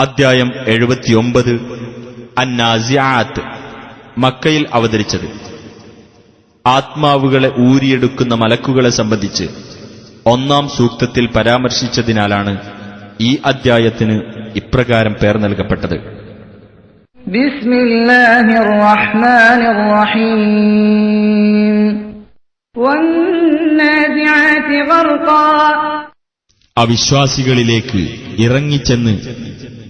അദ്ധ്യായം എഴുപത്തിയൊമ്പത്. അന്നാസിയാത്ത് മക്കയിൽ അവതരിച്ചത്. ആത്മാവുകളെ ഊരിയെടുക്കുന്ന മലക്കുകളെ സംബന്ധിച്ച് ഒന്നാം സൂക്തത്തിൽ പരാമർശിച്ചതിനാലാണ് ഈ അദ്ധ്യായത്തിന് ഇപ്രകാരം പേർ നൽകപ്പെട്ടത്. അവിശ്വാസികളിലേക്ക് ഇറങ്ങിച്ചെന്ന്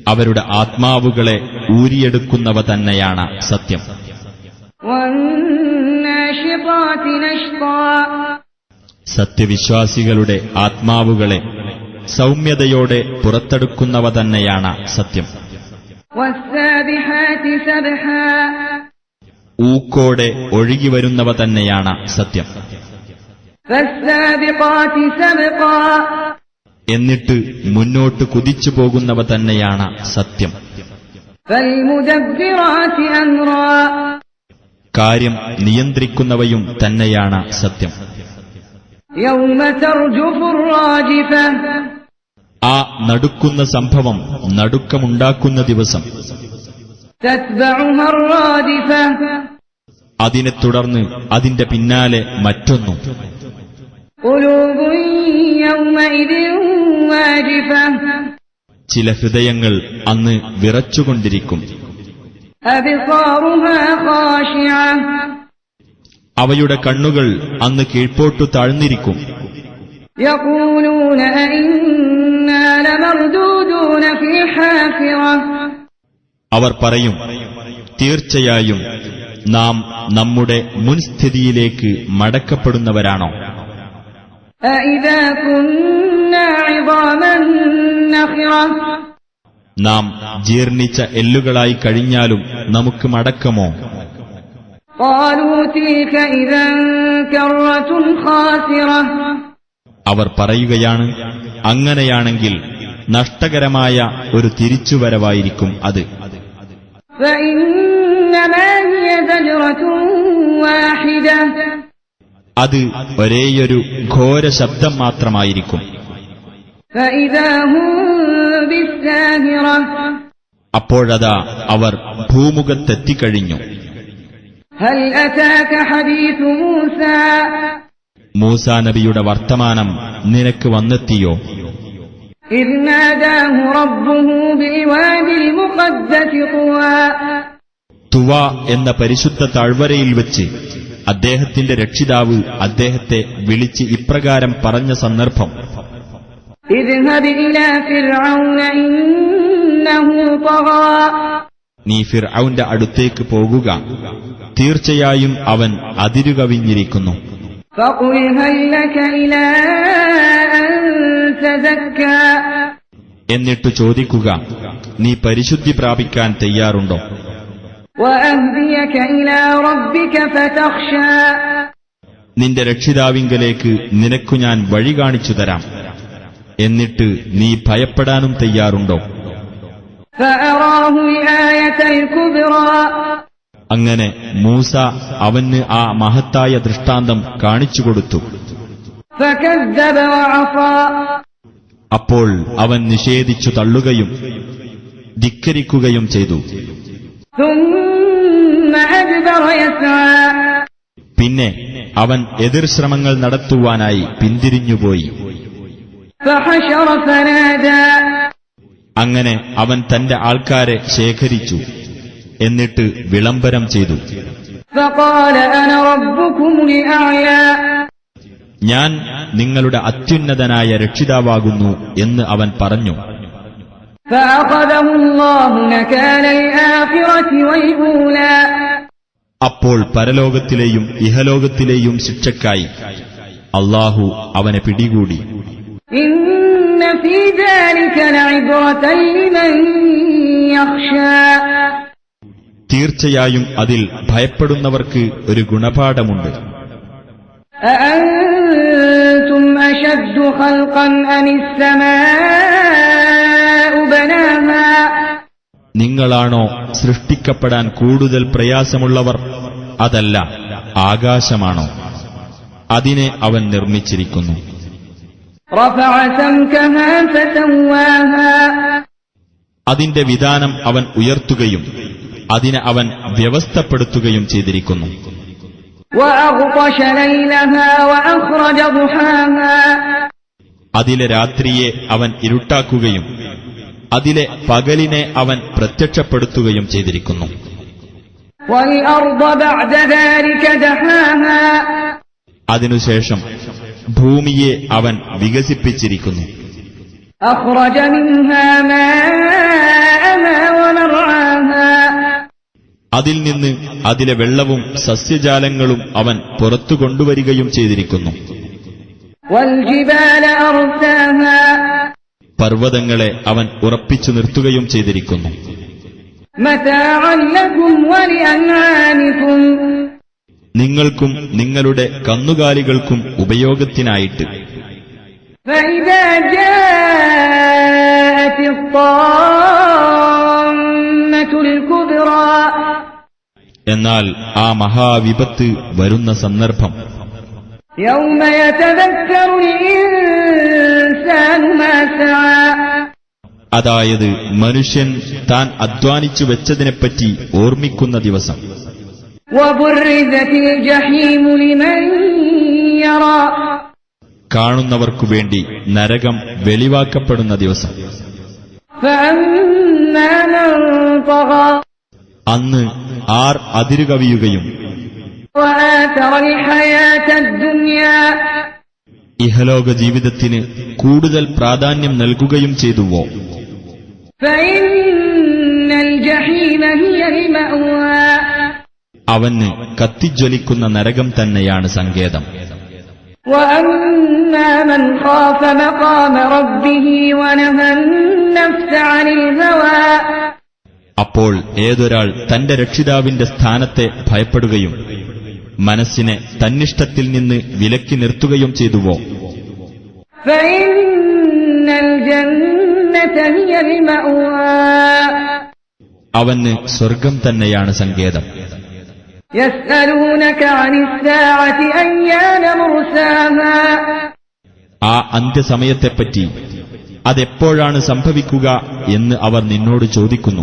അവരുടെ ആത്മാവുകളെ ഊരിയെടുക്കുന്നവ തന്നെയാണ് സത്യം. സത്യവിശ്വാസികളുടെ ആത്മാവുകളെ സൗമ്യതയോടെ പുറത്തെടുക്കുന്നവ തന്നെയാണ് സത്യം. ഊക്കോടെ ഒഴുകി വരുന്നവ തന്നെയാണ് സത്യം. എന്നിട്ട് മുന്നോട്ട് കുതിച്ചു പോകുന്നവ തന്നെയാണ് സത്യം. കാര്യം നിയന്ത്രിക്കുന്നവയും തന്നെയാണ് സത്യം. ആ നടുക്കുന്ന സംഭവം നടുക്കമുണ്ടാക്കുന്ന ദിവസം. അതിനെ തുടർന്ന് അതിന്റെ പിന്നാലെ മറ്റൊന്നും. ചില ഹൃദയങ്ങൾ അന്ന് വിറച്ചുകൊണ്ടിരിക്കും. അവയുടെ കണ്ണുകൾ അന്ന് കീഴ്പോട്ടു താഴ്ന്നിരിക്കും. അവർ പറയും തീർച്ചയായും നാം നമ്മുടെ മുൻസ്ഥിതിയിലേക്ക് മടക്കപ്പെടുന്നവരാണോ? നാം ജീർണിച്ച എല്ലുകളായി കഴിഞ്ഞാലും നമുക്ക് മടക്കമോ قالوا تلك إذا كرة خاسرة അവർ പറയുകയാണ് അങ്ങനെയാണെങ്കിൽ നഷ്ടകരമായ ഒരു തിരിച്ചുവരവായിരിക്കും അത് فإنما هي زجرة واحدة അത് ഒരേയൊരു ഘോര ശബ്ദം മാത്രമായിരിക്കും. അപ്പോഴതാ അവർ ഭൂമുഖത്തെത്തിക്കഴിഞ്ഞു. മൂസാ നബിയുടെ വർത്തമാനം നിനക്ക് വന്നെത്തിയോ? തുവ എന്ന പരിശുദ്ധ താഴ്വരയിൽ വെച്ച് അദ്ദേഹത്തിന്റെ രക്ഷിതാവ് അദ്ദേഹത്തെ വിളിച്ച് ഇപ്രകാരം പറഞ്ഞ സന്ദർഭം. നീ ഫിർ അവന്റെ അടുത്തേക്ക് പോകുക. തീർച്ചയായും അവൻ അതിരുകവിഞ്ഞിരിക്കുന്നു. എന്നിട്ട് ചോദിക്കുക നീ പരിശുദ്ധി പ്രാപിക്കാൻ തയ്യാറുണ്ടോ? നിന്റെ രക്ഷിതാവിങ്കലേക്ക് നിനക്കു ഞാൻ വഴി കാണിച്ചു തരാം. എന്നിട്ട് നീ ഭയപ്പെടാനും തയ്യാറുണ്ടോ? അങ്ങനെ മൂസ അവന് ആ മഹത്തായ ദൃഷ്ടാന്തം കാണിച്ചു കൊടുത്തു. അപ്പോൾ അവൻ നിഷേധിച്ചു തള്ളുകയും ധിക്കരിക്കുകയും ചെയ്തു. പിന്നെ അവൻ എതിർ ശ്രമങ്ങൾ നടത്തുവാനായി പിന്തിരിഞ്ഞുപോയി. അങ്ങനെ അവൻ തന്റെ ആൾക്കാരെ ശേഖരിച്ചു. എന്നിട്ട് വിളംബരം ചെയ്തു. ഞാൻ നിങ്ങളുടെ അത്യുന്നതനായ രക്ഷിതാവാകുന്നു എന്ന് അവൻ പറഞ്ഞു. അപ്പോൾ പരലോകത്തിലെയും ഇഹലോകത്തിലെയും ശിക്ഷയ്ക്കായി അള്ളാഹു അവനെ പിടികൂടി إن في ذلك لعبرة لمن يخشى തീർച്ചയായും അതിൽ ഭയപ്പെടുന്നവർക്ക് ഒരു ഗുണപാഠമുണ്ട് أأنتم أشد خلقا أم السماء بناها നിങ്ങളാണോ സൃഷ്ടിക്കപ്പെടാൻ കൂടുതൽ പ്രയാസമുള്ളവർ? അതല്ല ആകാശമാണോ? അതിനെ അവൻ നിർമ്മിച്ചിരിക്കുന്നു. അതിന്റെ വിധാനം അവൻ ഉയർത്തുകയും അതിനെ അവൻ വ്യവസ്ഥപ്പെടുത്തുകയും ചെയ്തിരിക്കുന്നു. അതിലെ രാത്രിയെ അവൻ ഇരുട്ടാക്കുകയും അതിലെ പകലിനെ അവൻ പ്രത്യക്ഷപ്പെടുത്തുകയും ചെയ്തിരിക്കുന്നു. അതിനുശേഷം ഭൂമിയെ അവൻ വികസിപ്പിച്ചിരിക്കുന്നു. അതിൽ നിന്ന് അതിലെ വെള്ളവും സസ്യജാലങ്ങളും അവൻ പുറത്തു കൊണ്ടുവരികയും ചെയ്തിരിക്കുന്നു. പർവതങ്ങളെ അവൻ ഉറപ്പിച്ചു നിർത്തുകയും ചെയ്തിരിക്കുന്നു. നിങ്ങൾക്കും നിങ്ങളുടെ കന്നുകാലികൾക്കും ഉപയോഗത്തിനായിട്ട്. എന്നാൽ ആ മഹാവിപത്ത് വരുന്ന സന്ദർഭം. യൗമ അതായത് മനുഷ്യൻ താൻ അധ്വാനിച്ചു വെച്ചതിനെപ്പറ്റി ഓർമ്മിക്കുന്ന ദിവസം. കാണുന്നവർക്കു വേണ്ടി നരകം വെളിവാക്കപ്പെടുന്ന ദിവസം. അന്ന് ആർ അതിരുകവിയുകയും ഇഹലോക ജീവിതത്തിന് കൂടുതൽ പ്രാധാന്യം നൽകുകയും ചെയ്തുവോ? അവന് കത്തിജ്വലിക്കുന്ന നരകം തന്നെയാണ് സങ്കേതം. അപ്പോൾ ഏതൊരാൾ തന്റെ രക്ഷിതാവിന്റെ സ്ഥാനത്തെ ഭയപ്പെടുകയും മനസ്സിനെ തന്നിഷ്ടത്തിൽ നിന്ന് വിലക്കി നിർത്തുകയും ചെയ്തുവോ? അവന് സ്വർഗം തന്നെയാണ് സങ്കേതം. ആ അന്ത്യസമയത്തെപ്പറ്റി അതെപ്പോഴാണ് സംഭവിക്കുക എന്ന് അവർ നിന്നോട് ചോദിക്കുന്നു.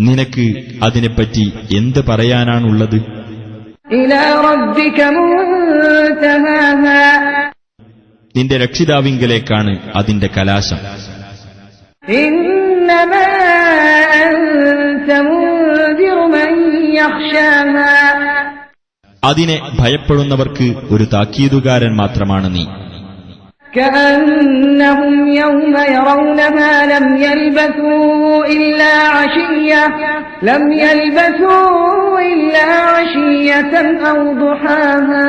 നിനക്ക് അതിനെപ്പറ്റി എന്ത് പറയാനാണുള്ളത്? നിന്റെ രക്ഷിതാവിങ്കലേക്കാണ് അതിന്റെ കലാശം. അതിനെ ഭയപ്പെടുന്നവർക്ക് ഒരു താക്കീതുകാരൻ മാത്രമാണ് നീ. كأنهم يوم يرونها لم يلبثوا إلا عشية لم يلبثوا إلا عشية أو ضحاها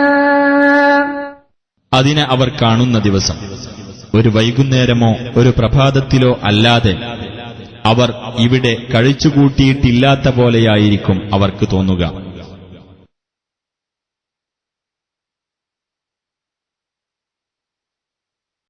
അതിനെ അവർ കാണുന്ന ദിവസം ഒരു വൈകുന്നേരമോ ഒരു പ്രഭാതത്തിലോ അല്ലാതെ അവർ ഇവിടെ കഴിച്ചുകൂട്ടിയിട്ടില്ലാത്ത പോലെയായിരിക്കും അവർക്ക് തോന്നുക